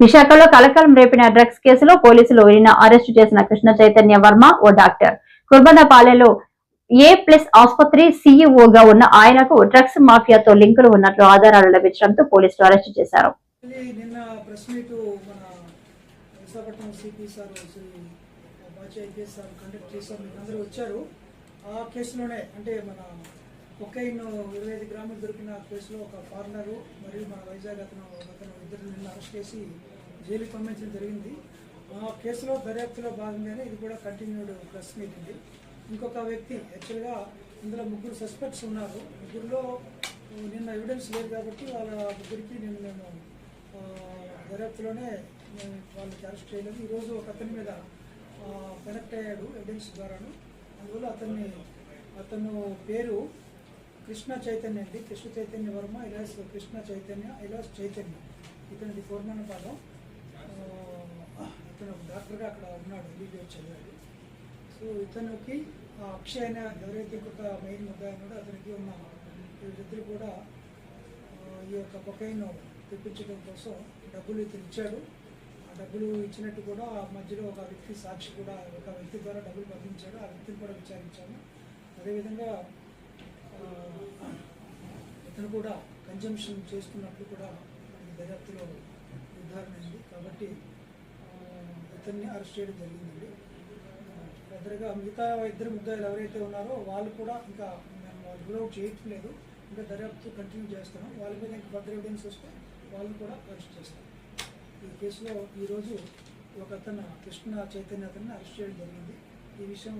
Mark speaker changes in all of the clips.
Speaker 1: విశాఖలో కలకలం రేపిన డ్రగ్స్ కేసులో పోలీసులు ఈయన అరెస్టు చేసిన కృష్ణ చైతన్య వర్మ ఓ డాక్టర్. కుర్బనపాలెలో ఏ ప్లస్ ఆసుపత్రి సీఈఓగా ఉన్న ఆయనకు డ్రగ్స్ మాఫియాతో లింకులు ఉన్నట్లు ఆధారాలు లభించడంతో పోలీసులు అరెస్టు చేశారు.
Speaker 2: ఆ కేసులోనే అంటే మన కొకైన్ ఇరవై ఐదు గ్రాములు దొరికిన కేసులో ఒక ఫారినరు మరియు మన వైజాగ్ అతను అతను ఇద్దరు నిన్న అరెస్ట్ చేసి జైలుకి పంపించడం జరిగింది. ఆ కేసులో దర్యాప్తులో భాగంగానే ఇది కూడా కంటిన్యూడ్ ప్రెస్ మీట్ ఇంకొక వ్యక్తి యాక్చువల్గా ఇందులో ముగ్గురు సస్పెక్ట్స్ ఉన్నారు. ముగ్గురులో నిన్న ఎవిడెన్స్ లేదు కాబట్టి వాళ్ళ ముగ్గురికి నేను నేను దర్యాప్తులోనే వాళ్ళకి అరెస్ట్ చేయలేదు. ఈరోజు ఒక అతని మీద కనెక్ట్ అయ్యాడు ఎవిడెన్స్ ద్వారాను. అందువల్ల అతన్ని అతను పేరు కృష్ణ చైతన్య అండి. Krishna Chaitanya Varma alias Krishna Chaitanya alias Chaitanya. ఇతనిది ఫోర్మన్ పదం. ఇతను డాక్టర్గా అక్కడ ఉన్నాడు ఎంబీబీఎస్ చదివాడు. సో ఇతనికి ఆ అక్షయ్ అనే ఎవరైతే ఇంకొక మెయిన్ ముద్దాయి ఉన్నాడో అతనికి ఉన్న వీళ్ళిద్దరు కూడా ఈ యొక్క కొకైన్ తెప్పించడం కోసం డబ్బులు ఇతను ఇచ్చాడు. ఆ డబ్బులు ఇచ్చినట్టు కూడా ఆ మధ్యలో ఒక వ్యక్తి సాక్షి కూడా ఒక వ్యక్తి ద్వారా డబ్బులు పంపించాడు. ఆ వ్యక్తిని కూడా విచారించాము. అదేవిధంగా ఇతను కూడా కన్జంప్షన్ చేస్తున్నట్లు కూడా మనకి దర్యాప్తులో నిర్ధారణ అయింది. కాబట్టి ఇతన్ని అరెస్ట్ చేయడం జరిగిందండి. ఫర్దర్గా మిగతా ఇద్దరు ముద్దాయిలు ఎవరైతే ఉన్నారో వాళ్ళు కూడా ఇంకా మేము వాళ్ళు చేయట్లేదు ఇంకా దర్యాప్తు కంటిన్యూ చేస్తున్నాం వాళ్ళ మీద ఇంకా ఫర్దర్ ఎవిడెన్స్ వస్తే వాళ్ళని కూడా అరెస్ట్ చేస్తాం ఈ కేసులో ఈరోజు ఒక అతను కృష్ణ చైతన్య అతన్ని అరెస్ట్ చేయడం జరిగింది. ఈ విషయం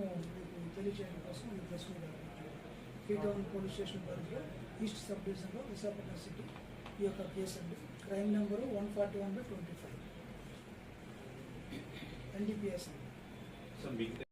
Speaker 2: మీకు తెలియజేయడం కోసం ఈ ప్రెస్ మీద టీ టౌన్ పోలీస్ స్టేషన్ పరిధిలో ఈస్ట్ సబ్ డివిజన్లో విశాఖపట్నం సిటీ ఈ యొక్క కేసు అండి. Crime number one forty one by twenty five. NDPS అండి.